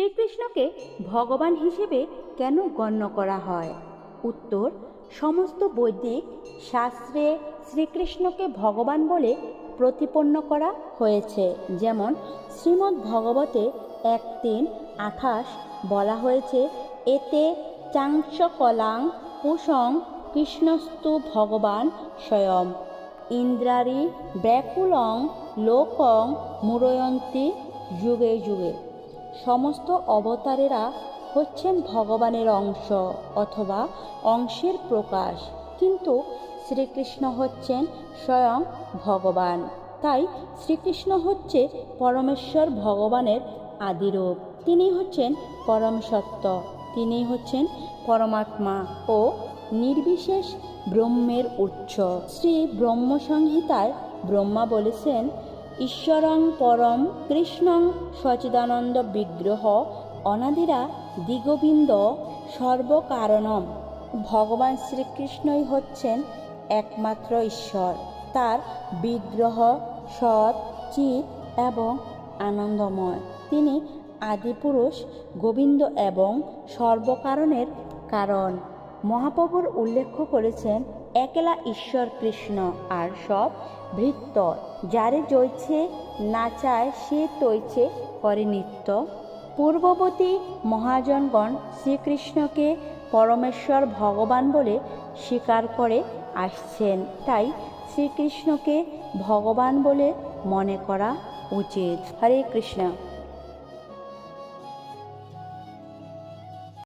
শ্রীকৃষ্ণকে ভগবান হিসেবে কেন গণ্য করা হয়? উত্তর, সমস্ত বৈদিক শাস্ত্রে শ্রীকৃষ্ণকে ভগবান বলে প্রতিপন্ন করা হয়েছে। যেমন শ্রীমদ্ ভগবতে এক তিন আঠাশ বলা হয়েছে, এতে চাংশকলাং পুষং কৃষ্ণস্তু ভগবান স্বয়ং। ইন্দ্রারি ব্যাকুলং লোকং মুরয়ন্তী যুগে যুগে। সমস্ত অবতারেরা হচ্ছেন ভগবানের অংশ অথবা অংশের প্রকাশ। কিন্তু শ্রীকৃষ্ণ হচ্ছেন স্বয়ং ভগবান। তাই শ্রীকৃষ্ণ হচ্ছে পরমেশ্বর ভগবানের আদিরূপ। তিনি হচ্ছেন পরম সত্য। তিনি হচ্ছেন পরমাত্মা ও নির্বিশেষ ব্রহ্মের উৎস। শ্রী ব্রহ্মসংহিতায় ব্রহ্মা বলেছেন ঈশ্বরং পরম কৃষ্ণং সচিদানন্দ বিগ্রহ অনাদিরা দিগবিন্দ সর্বকারণম। ভগবান শ্রীকৃষ্ণই হচ্ছেন একমাত্র ঈশ্বর। তার বিগ্রহ, সৎ, চিত এবং আনন্দময়। তিনি আদিপুরুষ, গোবিন্দ এবং সর্বকারণের কারণ। মহাপ্রভুর উল্লেখ করেছেন একলা ঈশ্বর কৃষ্ণ আর সব ভৃত্য, যারে জয়ছে নাচায় সে তৈছে করে নিত্য। পূর্ববর্তী মহাজনগণ শ্রীকৃষ্ণকে পরমেশ্বর ভগবান বলে স্বীকার করে আসছেন। তাই শ্রীকৃষ্ণকে ভগবান বলে মনে করা উচিত। হরে কৃষ্ণ।